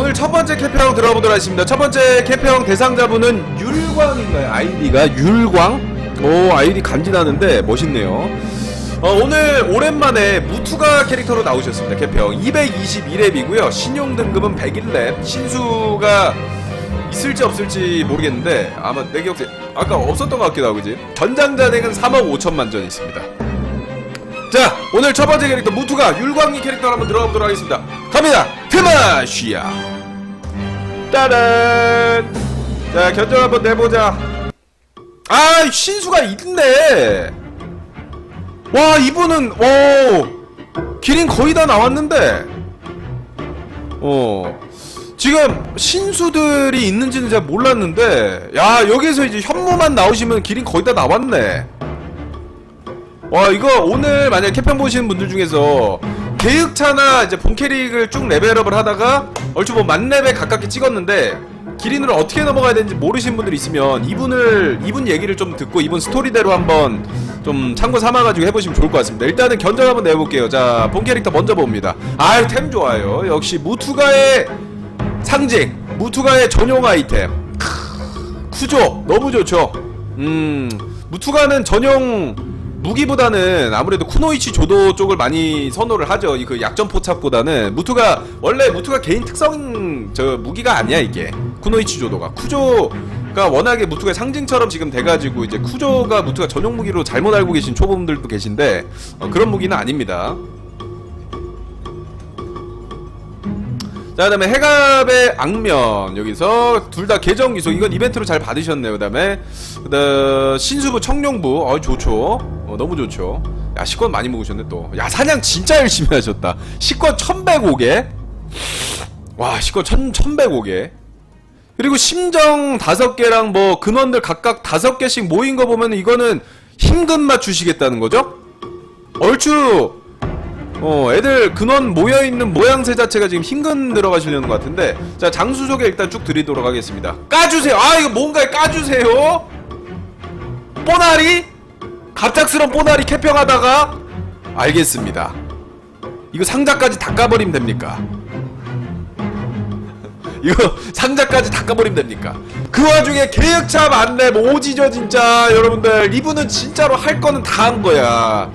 오늘 첫 번째 캐페형 들어보도록 하겠습니다. 첫 번째 캐페형 대상자분은 율광인가요? 아이디가 율광? 오 아이디 간지나는데 멋있네요. 어, 오늘 오랜만에 무투가 캐릭터로 나오셨습니다. 캐페형 222렙이고요. 신용 등급은 101렙. 신수가 있을지 없을지 모르겠는데 아마 내 기억에 아까 없었던 것 같기도 하고 그지? 전장자덱은 3억 5천만 전 있습니다. 자 오늘 첫 번째 캐릭터 무투가 율광이 캐릭터로 한번 들어가 보도록 하겠습니다 갑니다 드마시아 따란 자 견적 한번 내보자. 아 신수가 있네. 와 이분은 오 기린 거의 다 나왔는데. 어 지금 신수들이 있는지는 잘 몰랐는데 야 여기서 이제 현무만 나오시면 기린 거의 다 나왔네. 와 이거 오늘 만약 캐평 보시는 분들 중에서 계획차나 이제 본 캐릭을 쭉 레벨업을 하다가 얼추 뭐 만렙에 가깝게 찍었는데 기린으로 어떻게 넘어가야 되는지 모르시는 분들 있으면 이분을 이분 얘기를 좀 듣고 이분 스토리대로 한번 좀 참고 삼아가지고 해보시면 좋을 것 같습니다. 일단은 견적 한번 내볼게요. 자 본 캐릭터 먼저 봅니다. 아유 템 좋아요. 역시 무투가의 상징, 무투가의 전용 아이템. 크, 쿠조 너무 좋죠. 음 무투가는 전용 무기보다는 아무래도 쿠노이치 조도 쪽을 많이 선호를 하죠. 이 그 약점 포착보다는 무투가 원래 무투가 개인 특성 저 무기가 아니야 이게. 쿠노이치 조도가. 쿠조가 워낙에 무투가 상징처럼 지금 돼가지고 이제 쿠조가 무투가 전용 무기로 잘못 알고 계신 초보분들도 계신데 어, 그런 무기는 아닙니다. 자 그 다음에 해갑의 악면. 여기서 둘 다 계정 기속 이건 이벤트로 잘 받으셨네요 그 다음에. 그다음 신수부 청룡부. 어 좋죠 어, 너무 좋죠. 야 식권 많이 먹으셨네 또야 사냥 진짜 열심히 하셨다. 식권 1105개? 와 식권 1000, 1105개. 그리고 심정 5개랑 뭐 근원들 각각 5개씩 모인 거 보면 이거는 힘금 맞추시겠다는 거죠? 얼추 어, 애들 근원 모여있는 모양새 자체가 지금 힘근 들어가시려는 것 같은데 자 장수 소개 일단 쭉 드리도록 하겠습니다. 까주세요! 아 이거 뭔가에 까주세요! 뽀나리? 갑작스런 뽀나리 캐평하다가 알겠습니다 이거 상자까지 다 까버리면 됩니까? 이거 상자까지 다 까버리면 됩니까? 그 와중에 계획차 만렙 오지죠 진짜 여러분들 이분은 진짜로 할 거는 다 한 거야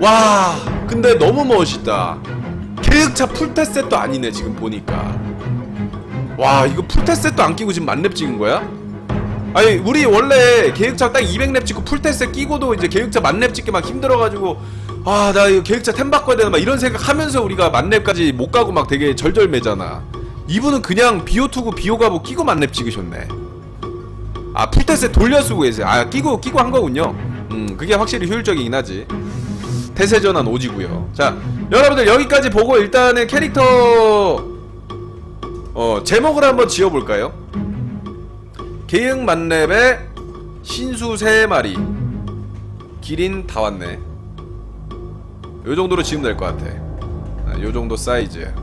와 근데 너무 멋있다 계획차 풀테셋도 아니네 지금 보니까 와 이거 풀테셋도 안 끼고 지금 만렙 찍은 거야? 아니 우리 원래 계획차 딱 200렙 찍고 풀테셋 끼고도 이제 계획차 만렙 찍기 막 힘들어가지고 아 나 이거 계획차 템 바꿔야 되나 막 이런 생각하면서 우리가 만렙까지 못 가고 막 되게 절절매잖아. 이분은 그냥 비오2고 비오가보 끼고 만렙 찍으셨네. 아 풀테셋 돌려 쓰고 계세요. 아 끼고 끼고 한 거군요. 음 그게 확실히 효율적이긴 하지. 태세전환 오지고요. 자, 여러분들 여기까지 보고 일단은 캐릭터 어 제목을 한번 지어볼까요? 계획 만렙에 신수 세 마리, 기린 다 왔네. 요 정도로 지으면 될 것 같아. 아, 요 정도 사이즈.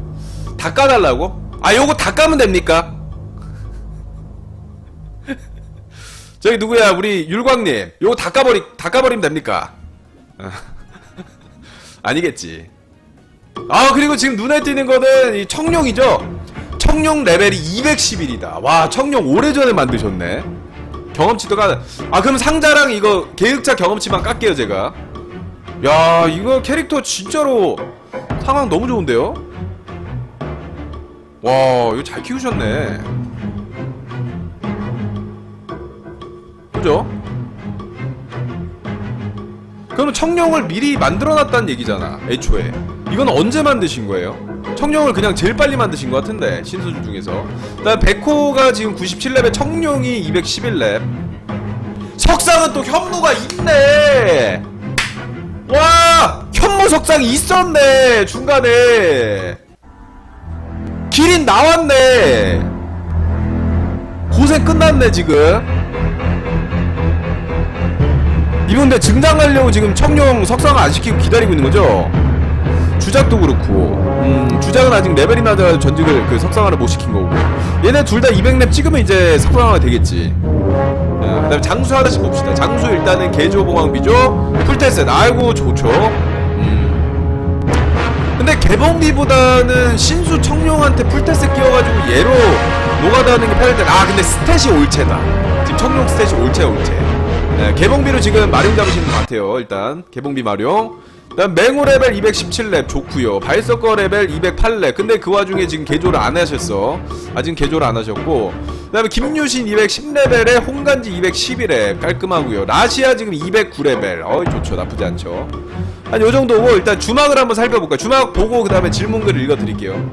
다 까달라고? 아, 요거 다 까면 됩니까? 저기 누구야? 우리 율광님. 요거 다 까버리 다 까버리면 됩니까? 아니겠지. 아 그리고 지금 눈에 띄는 거는 이 청룡이죠. 청룡 레벨이 211이다. 와 청룡 오래전에 만드셨네. 경험치도 가. 아 그럼 상자랑 이거 계획차 경험치만 깎게요 제가. 야 이거 캐릭터 진짜로 상황 너무 좋은데요? 와 이거 잘 키우셨네. 그죠? 그러면 청룡을 미리 만들어 놨다는 얘기잖아 애초에 이건 언제 만드신 거예요? 청룡을 그냥 제일 빨리 만드신 것 같은데 신수주 중에서. 그다음 백호가 지금 97렙에 청룡이 211렙. 석상은 또 현무가 있네. 와 현무 석상이 있었네 중간에. 기린 나왔네. 고생 끝났네 지금. 이분 근데 증장하려고 지금 청룡 석상을 안 시키고 기다리고 있는 거죠? 주작도 그렇고 음, 주작은 아직 레벨이 낮아서 전직을 그 석상화를 못 시킨 거고. 얘네 둘 다 200렙 찍으면 이제 석상화가 되겠지. 어, 그 다음에 장수 하나씩 봅시다. 장수 일단은 개조 봉황비죠. 풀테셋. 아이고 좋죠. 음. 근데 개봉비보다는 신수 청룡한테 풀테스 끼워가지고 얘로 노가다하는 게 편할 텐데 아 근데 스탯이 올체다. 지금 청룡 스탯이 올체 올체. 네, 개봉비로 지금 마룡 잡으시는 것 같아요 일단. 개봉비 마룡. 그 다음 맹호 레벨 217렙 좋고요. 발석거 레벨 208렙. 근데 그 와중에 지금 개조를 안 하셨어. 아직 개조를 안 하셨고. 그 다음에 김유신 210레벨에 홍간지 211렙. 깔끔하고요. 라시아 지금 209레벨. 어이 좋죠. 나쁘지 않죠. 한 요정도고 일단 주막을 한번 살펴볼까요? 주막 보고 그 다음에 질문글 읽어드릴게요.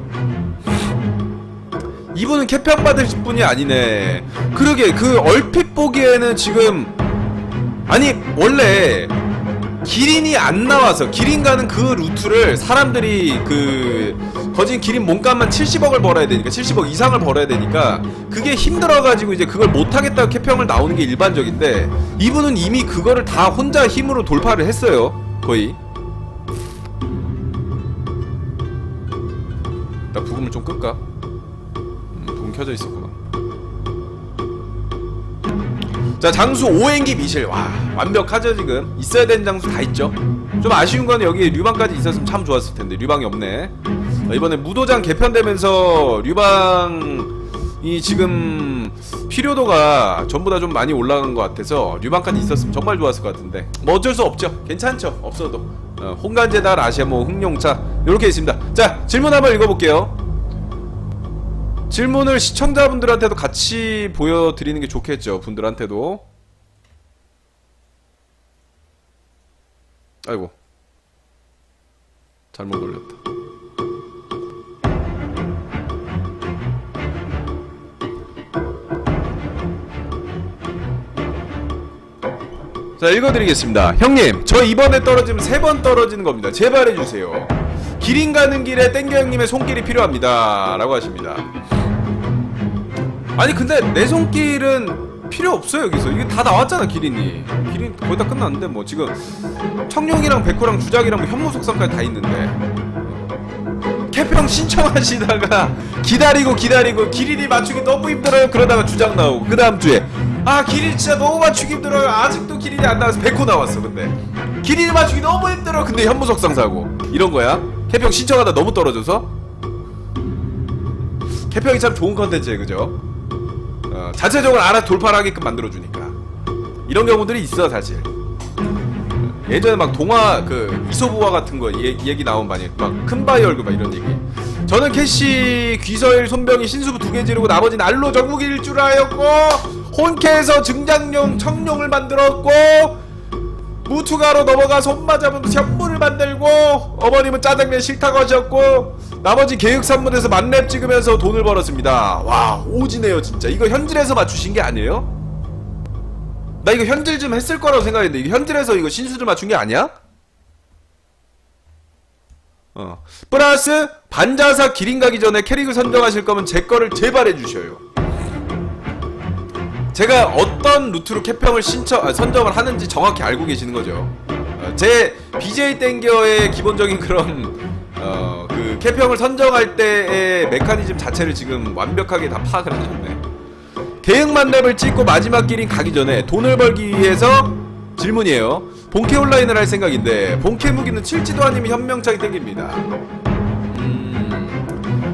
이분은 캐평 받으실 분이 아니네. 그러게 그 얼핏 보기에는 지금 아니 원래 기린이 안 나와서 기린 가는 그 루트를 사람들이 그 거진 기린 몸값만 70억을 벌어야 되니까 70억 이상을 벌어야 되니까 그게 힘들어가지고 이제 그걸 못하겠다고 캐평을 나오는 게 일반적인데 이분은 이미 그거를 다 혼자 힘으로 돌파를 했어요 거의 나 부금을 좀 끌까? 음, 부금 켜져 있었구나 자 장수 오행기 미실. 와 완벽하죠 지금. 있어야 되는 장수 다 있죠. 좀 아쉬운 건 여기 류방까지 있었으면 참 좋았을 텐데 류방이 없네. 어, 이번에 무도장 개편되면서 류방이 지금 필요도가 전부 다 좀 많이 올라간 것 같아서 류방까지 있었으면 정말 좋았을 것 같은데. 뭐 어쩔 수 없죠. 괜찮죠 없어도. 어, 홍간제다 라시아모 흥룡차 이렇게 있습니다. 자 질문 한번 읽어볼게요 질문을 시청자분들한테도 같이 보여드리는 게 좋겠죠. 분들한테도. 아이고. 잘못 올렸다. 자, 읽어드리겠습니다. 형님, 저 이번에 떨어지면 세 번 떨어지는 겁니다. 제발 해주세요. 기린 가는 길에 땡겨 형님의 손길이 필요합니다. 라고 하십니다. 아니 근데 내 손길은 필요 없어요 여기서. 이게 다 나왔잖아 기린이. 기린 거의 다 끝났는데 뭐 지금 청룡이랑 백호랑 주작이랑 뭐 현무속성까지 다 있는데. 캐평 신청하시다가 기다리고 기다리고 기린이 맞추기 너무 힘들어요. 그러다가 주작 나오고. 그 다음 주에. 아 기린 진짜 너무 맞추기 힘들어요. 아직도 기린이 안 나와서 백호 나왔어 근데. 기린이 맞추기 너무 힘들어. 근데 현무속성 사고. 이런 거야 캐평 신청하다 너무 떨어져서? 캐평이 참 좋은 컨텐츠예요 그죠? 어, 자체적으로 알아 돌파를 하게끔 만들어주니까. 이런 경우들이 있어 사실. 예전에 막 동화 그 이소부화 같은 거 얘, 얘기 나온 많이 막 큰 바위 얼굴 막 이런 얘기. 저는 캐시 귀서일 손병이 신수부 두 개 지르고 나머지는 알로 정국일 줄 알았고 혼캐에서 증장용 청룡을 만들었고 무투가로 넘어가 잡은 현무를 만들고 어머님은 짜장면 싫다고 하셨고 나머지 계획산문에서 만렙 찍으면서 돈을 벌었습니다 와 오지네요 진짜 이거 현질에서 맞추신 게 아니에요? 나 이거 현질 좀 했을 거라고 생각했는데 이거 현질에서 이거 신수를 맞춘 게 아니야? 어 플러스 반자사 기린 가기 전에 캐릭을 선정하실 거면 제 거를 제발 해주셔요 제가 어떤 루트로 캐평을 신청 아, 선정을 하는지 정확히 알고 계시는 거죠. 어, 제 BJ 땡겨의 기본적인 그런 어, 그 캐평을 선정할 때의 메커니즘 자체를 지금 완벽하게 다 파악을 하셨네. 계획만 랩을 찍고 마지막 길인 가기 전에 돈을 벌기 위해서 질문이에요. 본캐 온라인을 할 생각인데 본캐 무기는 칠지도 아니면 현명창이 땡깁니다.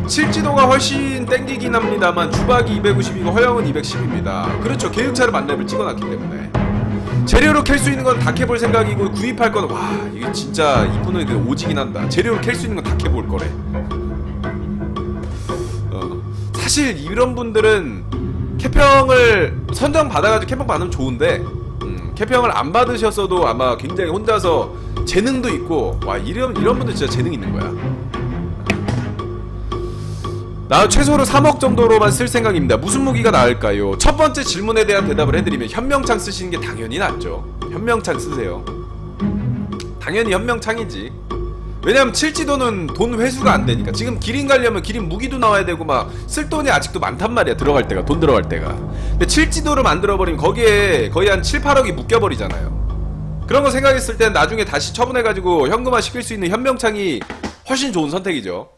칠지도가 훨씬 땡기긴 합니다만 주박이 250이고 허영은 210입니다. 그렇죠. 계획차를 만렙을 찍어놨기 때문에 재료로 캘 수 있는 건 다 캐볼 생각이고 구입할 거는 와 이게 진짜 이분은 그 오지긴 한다. 재료로 캘 수 있는 건 다 캐볼 거래. 어, 사실 이런 분들은 캐평을 선정 받아가지고 캐평 받으면 좋은데 음, 캐평을 안 받으셨어도 아마 굉장히 혼자서 재능도 있고 와 이런 이런 분들 진짜 재능 있는 거야. 나 최소로 3억 정도로만 쓸 생각입니다. 무슨 무기가 나을까요? 첫 번째 질문에 대한 대답을 해드리면 현명창 쓰시는 게 당연히 낫죠. 현명창 쓰세요. 당연히 현명창이지. 왜냐면 칠지도는 돈 회수가 안 되니까. 지금 기린 가려면 기린 무기도 나와야 되고 막 쓸 돈이 아직도 많단 말이야. 들어갈 때가 돈 들어갈 때가. 근데 칠지도를 만들어 버리면 거기에 거의 한 7, 8억이 묶여 버리잖아요. 그런 거 생각했을 땐 나중에 다시 처분해가지고 현금화 시킬 수 있는 현명창이 훨씬 좋은 선택이죠.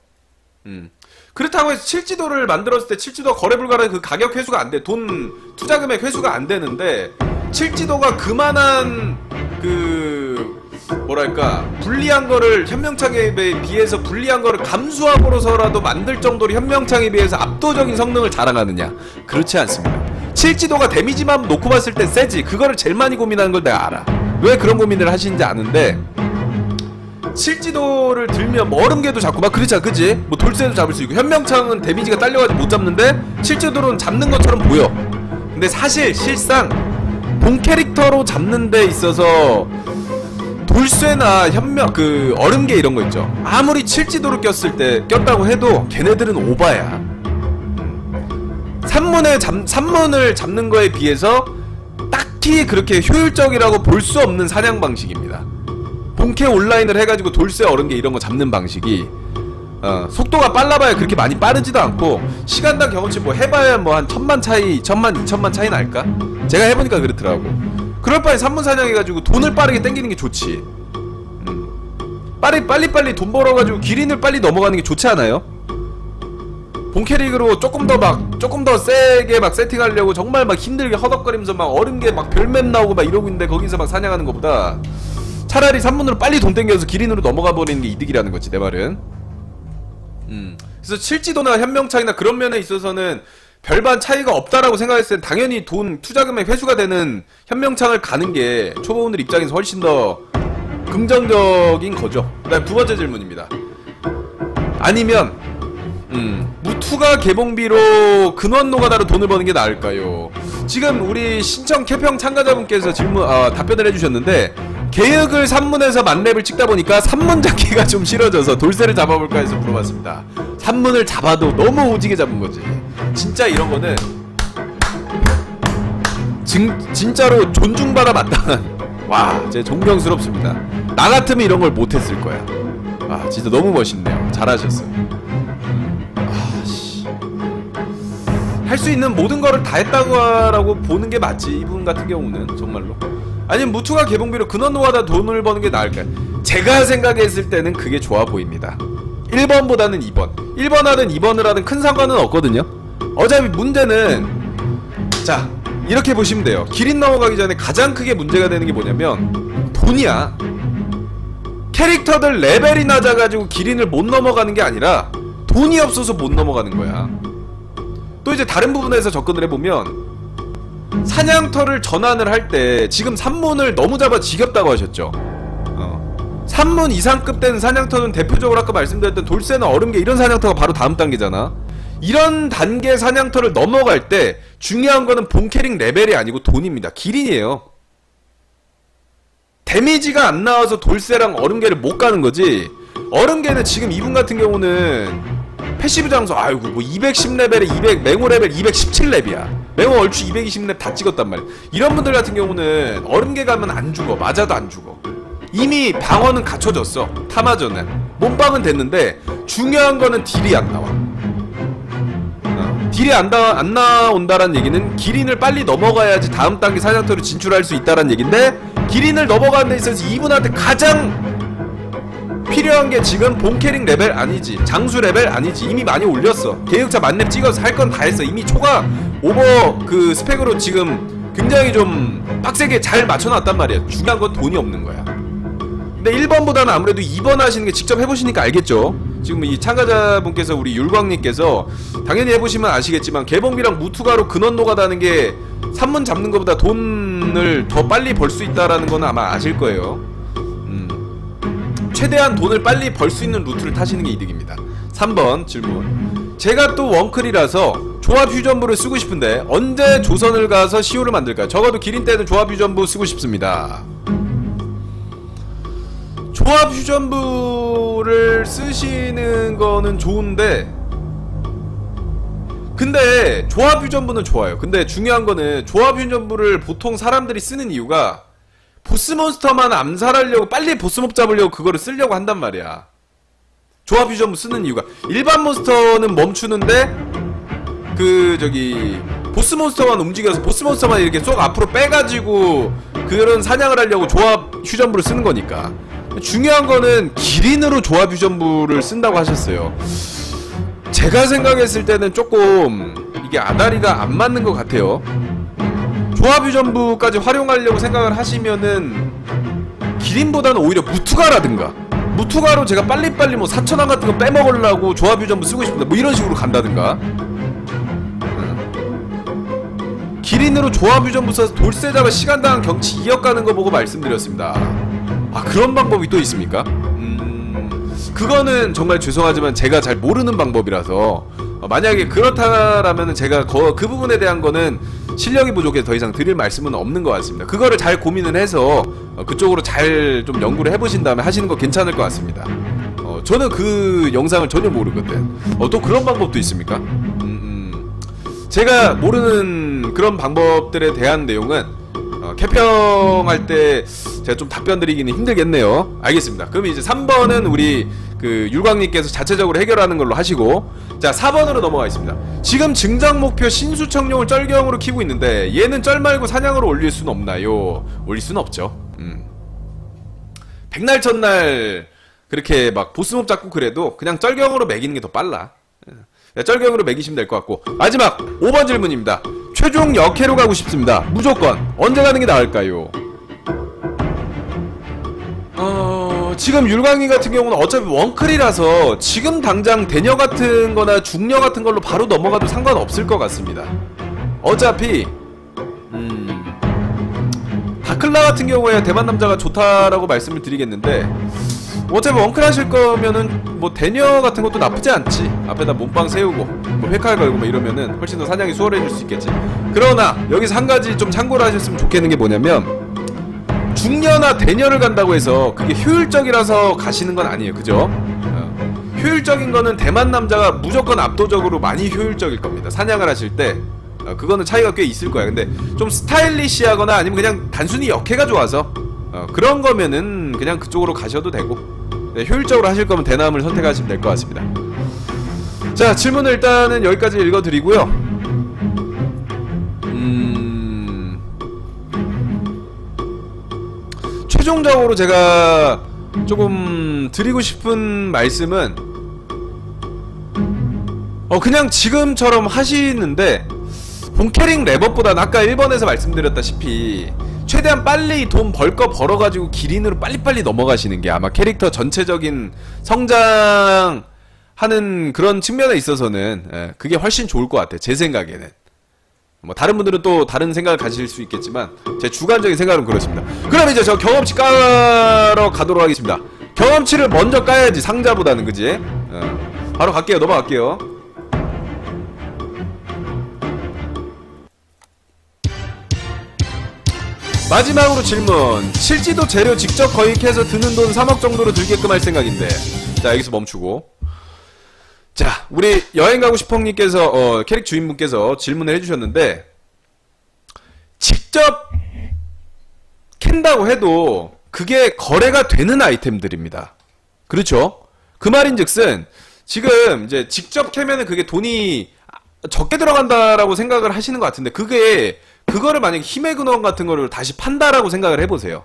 음. 그렇다고 해서 칠지도를 만들었을 때 칠지도 거래 불가는 그 가격 회수가 안 돼. 돈 투자 금액 회수가 안 되는데 칠지도가 그만한 그 뭐랄까 불리한 거를 현명창에 비해서 불리한 거를 감수함으로서라도 만들 정도로 현명창에 비해서 압도적인 성능을 자랑하느냐. 그렇지 않습니다. 칠지도가 데미지만 놓고 봤을 땐 세지. 그거를 제일 많이 고민하는 걸 내가 알아. 왜 그런 고민을 하시는지 아는데 칠지도를 들면 뭐 얼음개도 잡고 막 그렇잖아 그지? 뭐 돌쇠도 잡을 수 있고 현명창은 데미지가 딸려가지고 못 잡는데 칠지도는 잡는 것처럼 보여. 근데 사실 실상 본 캐릭터로 잡는 데 있어서 돌쇠나 현명 그 얼음개 이런 거 있죠. 아무리 칠지도를 꼈을 때 꼈다고 해도 걔네들은 오바야. 산문을 잡 산문을 잡는 거에 비해서 딱히 그렇게 효율적이라고 볼 수 없는 사냥 방식입니다 본캐 온라인을 해가지고 돌쇠 얼음개 이런 거 잡는 방식이 어, 속도가 빨라봐야 그렇게 많이 빠르지도 않고 시간당 경험치 뭐 해봐야 뭐 한 천만 차이 천만 이천만 차이 날까? 제가 해보니까 그렇더라고 그럴 바에 산문 사냥 해가지고 돈을 빠르게 땡기는 게 좋지 음. 빨리 빨리 빨리 돈 벌어가지고 기린을 빨리 넘어가는 게 좋지 않아요? 본캐릭으로 조금 더 막 조금 더 세게 막 세팅하려고 정말 막 힘들게 허덕거리면서 막 얼음개 막 별맵 나오고 막 이러고 있는데 거기서 막 사냥하는 것보다 차라리 산문으로 빨리 돈 땡겨서 기린으로 넘어가 버리는 게 이득이라는 거지 내 말은 음. 그래서 칠지도나 현명창이나 그런 면에 있어서는 별반 차이가 없다라고 생각했을 땐 당연히 돈 투자금액 회수가 되는 현명창을 가는 게 초보분들 입장에서 훨씬 더 긍정적인 거죠. 그다음 두 번째 질문입니다. 아니면 음, 무투가 개봉비로 근원 노가다로 돈을 버는 게 나을까요? 지금 우리 신청 캐평 참가자분께서 질문 아, 답변을 해주셨는데 계획을 산문에서 만렙을 찍다 보니까 산문 잡기가 좀 싫어져서 돌쇠를 잡아볼까 해서 물어봤습니다. 산문을 잡아도 너무 오지게 잡은 거지. 진짜 이런 거는 진, 진짜로 존중받아 마땅한 와, 제 존경스럽습니다. 나 같으면 이런 걸 못했을 거야. 아, 진짜 너무 멋있네요. 잘하셨어요. 할 수 있는 모든 거를 다 했다고 보는 게 맞지 이분 같은 경우는 정말로 아니면 무투가 개봉비로 근원 노하다 돈을 버는 게 나을까요? 제가 생각했을 때는 그게 좋아 보입니다. 1번보다는 2번. 1번 하든 2번을 하든 큰 상관은 없거든요. 어차피 문제는 자 이렇게 보시면 돼요. 기린 넘어가기 전에 가장 크게 문제가 되는 게 뭐냐면 돈이야. 캐릭터들 레벨이 낮아가지고 기린을 못 넘어가는 게 아니라 돈이 없어서 못 넘어가는 거야. 또 이제 다른 부분에서 접근을 해보면 사냥터를 전환을 할 때 지금 산문을 너무 잡아 지겹다고 하셨죠? 어. 산문 이상급 되는 사냥터는 대표적으로 아까 말씀드렸던 돌쇠나 얼음개 이런 사냥터가 바로 다음 단계잖아. 이런 단계 사냥터를 넘어갈 때 중요한 거는 본 캐릭 레벨이 아니고 돈입니다. 기린이에요. 데미지가 안 나와서 돌쇠랑 얼음개를 못 가는 거지. 얼음개는 지금 이분 같은 경우는 패시브 장소 아이고 뭐 210레벨에 200 맹호 레벨 217렙이야 맹호 얼추 220렙 다 찍었단 말이야 이런 분들 같은 경우는 얼음개 가면 안 죽어 맞아도 안 죽어. 이미 방어는 갖춰졌어 타마전은 몸빵은 됐는데 중요한 거는 딜이 안 나와. 어, 딜이 안, 나, 안 나온다란 얘기는 기린을 빨리 넘어가야지 다음 단계 사냥터로 진출할 수 있다란 얘긴데 기린을 넘어가는 데 있어서 이분한테 가장 필요한 게 지금 본 캐릭 레벨 아니지 장수 레벨 아니지. 이미 많이 올렸어. 계획차 만렙 찍어서 할 건 다 했어. 이미 초과 오버 그 스펙으로 지금 굉장히 좀 빡세게 잘 맞춰놨단 말이야. 중요한 건 돈이 없는 거야. 근데 1번보다는 아무래도 2번 하시는 게 직접 해보시니까 알겠죠? 지금 이 참가자분께서 우리 율광님께서 당연히 해보시면 아시겠지만 개봉비랑 무투가로 근원 노가다는 게 산문 잡는 것보다 돈을 더 빨리 벌 수 있다라는 거는 아마 아실 거예요 최대한 돈을 빨리 벌 수 있는 루트를 타시는 게 이득입니다. 3번 질문. 제가 또 원클이라서 조합 휴전부를 쓰고 싶은데 언제 조선을 가서 시호를 만들까요? 적어도 기린 때는 조합 휴전부 쓰고 싶습니다. 조합 휴전부를 쓰시는 거는 좋은데 근데 조합 휴전부는 좋아요. 근데 중요한 거는 조합 휴전부를 보통 사람들이 쓰는 이유가 보스몬스터만 암살하려고 빨리 보스몹 잡으려고 그거를 쓰려고 한단 말이야. 조합 유전부 쓰는 이유가. 일반 몬스터는 멈추는데 그 저기 보스몬스터만 움직여서 보스몬스터만 이렇게 쏙 앞으로 빼가지고 그런 사냥을 하려고 조합 휴전부를 쓰는 거니까. 중요한 거는 기린으로 조합 휴전부를 쓴다고 하셨어요. 제가 생각했을 때는 조금 이게 아다리가 안 맞는 것 같아요 조합 유전부까지 활용하려고 생각을 하시면은 기린보다는 오히려 무투가라든가 무투가로 제가 빨리빨리 뭐 사천왕 같은 거 빼먹으려고 조합 유전부 쓰고 싶다 뭐 이런 식으로 간다든가 음. 기린으로 조합 유전부 써서 돌쇠 잡아 시간당 경치 이어가는 거 보고 말씀드렸습니다 아 그런 방법이 또 있습니까? 음 그거는 정말 죄송하지만 제가 잘 모르는 방법이라서 어, 만약에 그렇다라면 제가 거, 그 부분에 대한 거는 실력이 부족해서 더 이상 드릴 말씀은 없는 것 같습니다. 그거를 잘 고민을 해서 어, 그쪽으로 잘 좀 연구를 해보신 다음에 하시는 거 괜찮을 것 같습니다. 어, 저는 그 영상을 전혀 모르거든. 어, 또 그런 방법도 있습니까? 음, 음. 제가 모르는 그런 방법들에 대한 내용은 어, 개평할 때 제가 좀 답변 드리기는 힘들겠네요. 알겠습니다. 그럼 이제 3번은 우리 그 율광님께서 자체적으로 해결하는 걸로 하시고 자 4번으로 넘어가겠습니다. 지금 증장 목표 신수청룡을 쩔경으로 키고 있는데 얘는 쩔 말고 사냥으로 올릴 수는 없나요? 올릴 수는 없죠. 음. 백날 첫날 그렇게 막 보스몹 잡고 그래도 그냥 쩔경으로 매기는 게 더 빨라. 네, 쩔경으로 매기시면 될 것 같고 마지막 5번 질문입니다. 최종 역해로 가고 싶습니다. 무조건 언제 가는 게 나을까요? 어 지금 율광이 같은 경우는 어차피 원클이라서 지금 당장 대녀 같은 거나 중녀 같은 걸로 바로 넘어가도 상관없을 것 같습니다. 어차피 음 다클라 같은 경우에 대만 남자가 좋다라고 말씀을 드리겠는데 어차피 원클 하실 거면은 뭐 대녀 같은 것도 나쁘지 않지. 앞에다 몸빵 세우고 뭐 회칼 걸고 뭐 이러면은 훨씬 더 사냥이 수월해질 수 있겠지. 그러나 여기서 한 가지 좀 참고를 하셨으면 좋겠는 게 뭐냐면 중녀나 대녀를 간다고 해서 그게 효율적이라서 가시는 건 아니에요. 그죠? 어, 효율적인 거는 대만 남자가 무조건 압도적으로 많이 효율적일 겁니다. 사냥을 하실 때. 어, 그거는 차이가 꽤 있을 거야. 근데 좀 스타일리시하거나 아니면 그냥 단순히 역해가 좋아서 어, 그런 거면은 그냥 그쪽으로 가셔도 되고 네, 효율적으로 하실 거면 대남을 선택하시면 될 것 같습니다. 자 질문을 일단은 여기까지 읽어드리고요. 음... 최종적으로 제가 조금 드리고 싶은 말씀은 어 그냥 지금처럼 하시는데 본캐릭 랩업보다는 아까 1번에서 말씀드렸다시피 최대한 빨리 돈 벌 거 벌어가지고 기린으로 빨리빨리 넘어가시는 게 아마 캐릭터 전체적인 성장하는 그런 측면에 있어서는 예, 그게 훨씬 좋을 것 같아요 제 생각에는 뭐 다른 분들은 또 다른 생각을 가질 수 있겠지만 제 주관적인 생각은 그렇습니다. 그럼 이제 저 경험치 까러 가도록 하겠습니다. 경험치를 먼저 까야지 상자보다는 그지? 어. 바로 갈게요. 넘어갈게요. 마지막으로 질문. 실지도 재료 직접 거익해서 드는 돈 3억 정도로 들게끔 할 생각인데. 자, 여기서 멈추고. 자, 우리 여행 가고 싶어님께서 어, 캐릭 주인분께서 질문을 해주셨는데 직접 캔다고 해도 그게 거래가 되는 아이템들입니다. 그렇죠? 그 말인 즉슨 지금 이제 직접 캐면은 그게 돈이 적게 들어간다라고 생각을 하시는 것 같은데 그게 그거를 만약 에 힘의 근원 같은 거를 다시 판다라고 생각을 해보세요.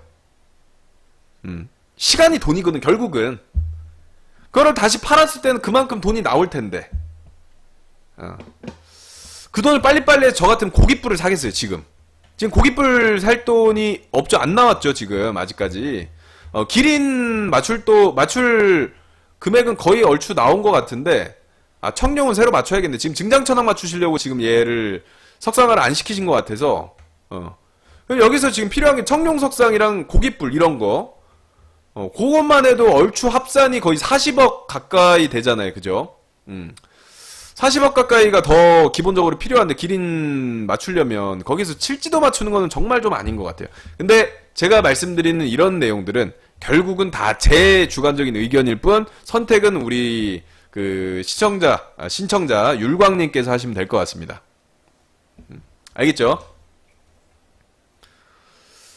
음. 시간이 돈이거든 결국은. 그거를 다시 팔았을 때는 그만큼 돈이 나올 텐데. 어. 그 돈을 빨리빨리 저 같으면 고깃불을 사겠어요, 지금. 지금 고깃불 살 돈이 없죠. 안 나왔죠, 지금. 아직까지. 어, 기린 맞출도, 맞출 금액은 거의 얼추 나온 것 같은데, 아, 청룡은 새로 맞춰야겠네. 지금 증장천왕 맞추시려고 지금 얘를 석상화를 안 시키신 것 같아서, 어. 여기서 지금 필요한 게 청룡 석상이랑 고깃불, 이런 거. 어, 그것만 해도 얼추 합산이 거의 40억 가까이 되잖아요. 그죠? 음. 40억 가까이가 더 기본적으로 필요한데 기린 맞추려면 거기서 칠지도 맞추는 거는 정말 좀 아닌 것 같아요. 근데 제가 말씀드리는 이런 내용들은 결국은 다 제 주관적인 의견일 뿐 선택은 우리 그 시청자 아, 신청자 율광님께서 하시면 될 것 같습니다. 음, 알겠죠?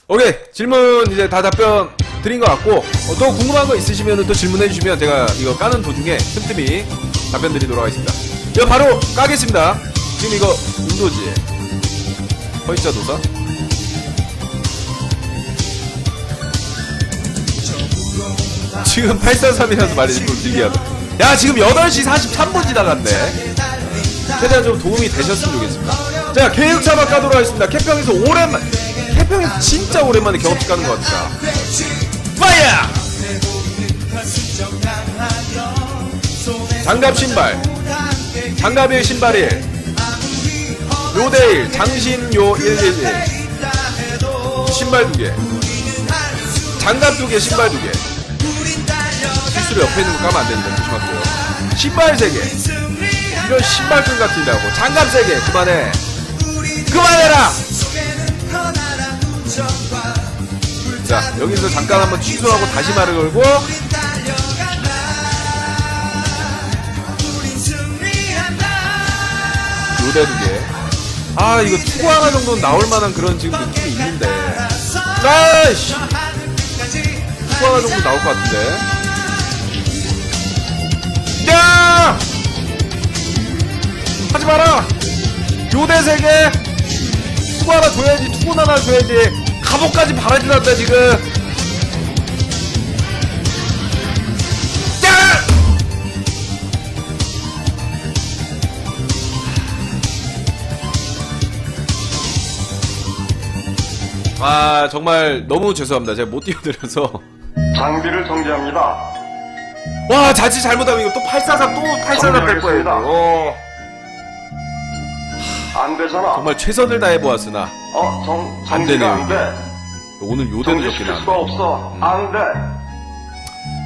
오케이 질문 이제 다 답변 드린 것 같고 어, 또 궁금한 거 있으시면 또 질문해 주시면 제가 이거 까는 도중에 틈틈이 답변 드리도록 하겠습니다. 이거 바로 까겠습니다. 지금 이거 인도지. 허이자 도사? 지금 843이라서 말이 좀 길게 하다 야 지금 8시 43분 지나갔네. 최대한 좀 도움이 되셨으면 좋겠습니다. 자 계획 잡아 까도록 하겠습니다. 캐평에서 오랜만 캐평에서 진짜 오랜만에 경험치 까는 것 같다. 파이어! 장갑 신발. 장갑의 신발이 요대일 장신요 111 신발 두개. 장갑 두개 신발 두개. 실수로 옆에 있는 거 까면 안 조심하세요 신발 세개 이런 신발끈 같은다고 장갑 세개 그만해. 그만해라! 자 여기서 잠깐 한번 취소하고 다시 말을 걸고. 요대 두개. 아 이거 투구 하나 정도는 나올 만한 그런 지금 느낌이 있는데. 아이씨. 투구 하나 정도 나올 것 같은데 야 하지 마라. 요대 세개 투구 하나 줘야지 투구 하나 줘야지. 감옥까지 바라지 않다 지금. 야! 아 정말 너무 죄송합니다. 제가 못 띄워드려서. 장비를 정지합니다. 와 자칫 잘못하면 이거 또 843또843뺄 거예요 이거. 어, 안 되잖아. 정말 최선을 다해 보았으나 어, 정, 안 되네요, 안 돼. 오늘 요대도 적게 정지시킬 나왔네 수가 없어. 안 돼.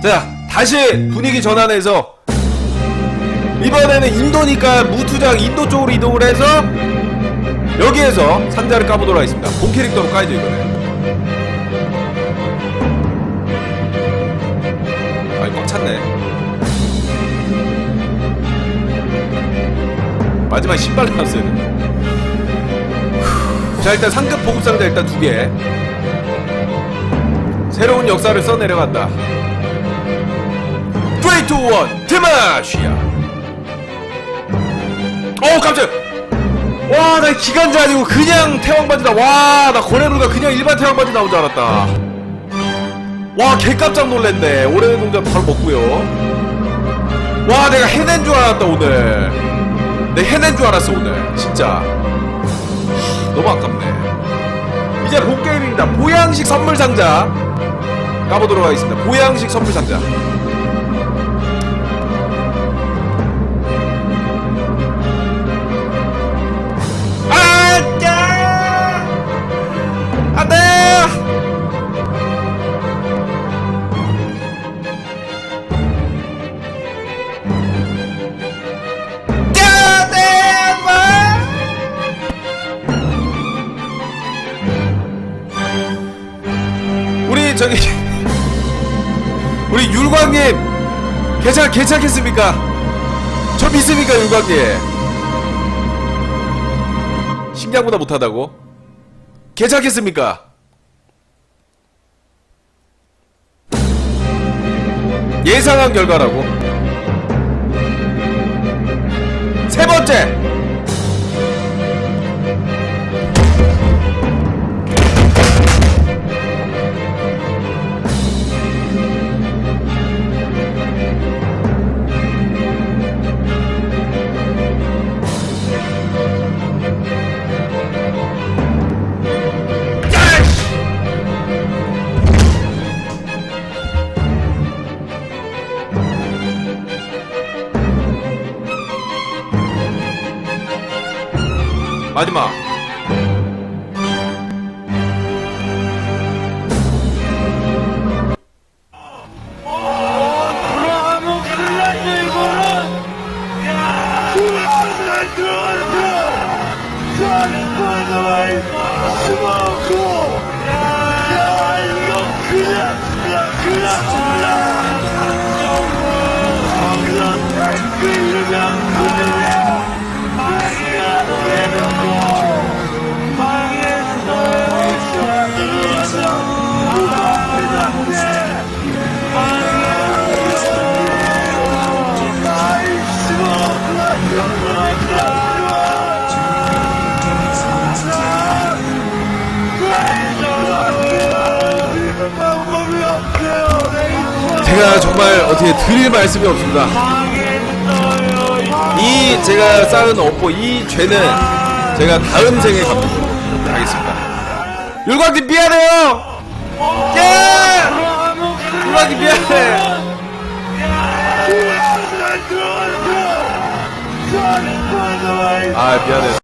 자 다시 분위기 전환해서 이번에는 인도니까 무투장 인도 쪽으로 이동을 해서 여기에서 상자를 까보도록 하겠습니다 본 캐릭터로 까야죠 이번에 아이 꽉 찼네. 마지막에 신발 후, 자 일단 상급 보급 상자 일단 두개. 새로운 역사를 써내려간다. 3, 2, 1 드마시아 어 깜짝! 와나 기관자 아니고 그냥 태왕 바지다. 와나 거래루가 그냥 일반 태왕 바지 나온 줄 알았다 와 개깜짝 놀랬네. 오래된 동전 바로 먹고요. 와 내가 해낸 줄 알았다 오늘. 내 해낸 줄 알았어 오늘. 진짜. 하, 너무 아깝네. 이제 본 게임입니다. 보양식 선물 상자. 까보도록 하겠습니다. 보양식 선물 상자 괜찮 괜찮겠습니까? 저 믿습니까 율광님? 신경보다 못하다고? 괜찮겠습니까? 예상한 결과라고? 세 번째! 마지막 제가 정말 어떻게 드릴 말씀이 없습니다. 이 제가 쌓은 업보 이 죄는 제가 다음 생에 갚도록 하겠습니다. 율광님 미안해요! 예! 불락이 미안해! 아 미안해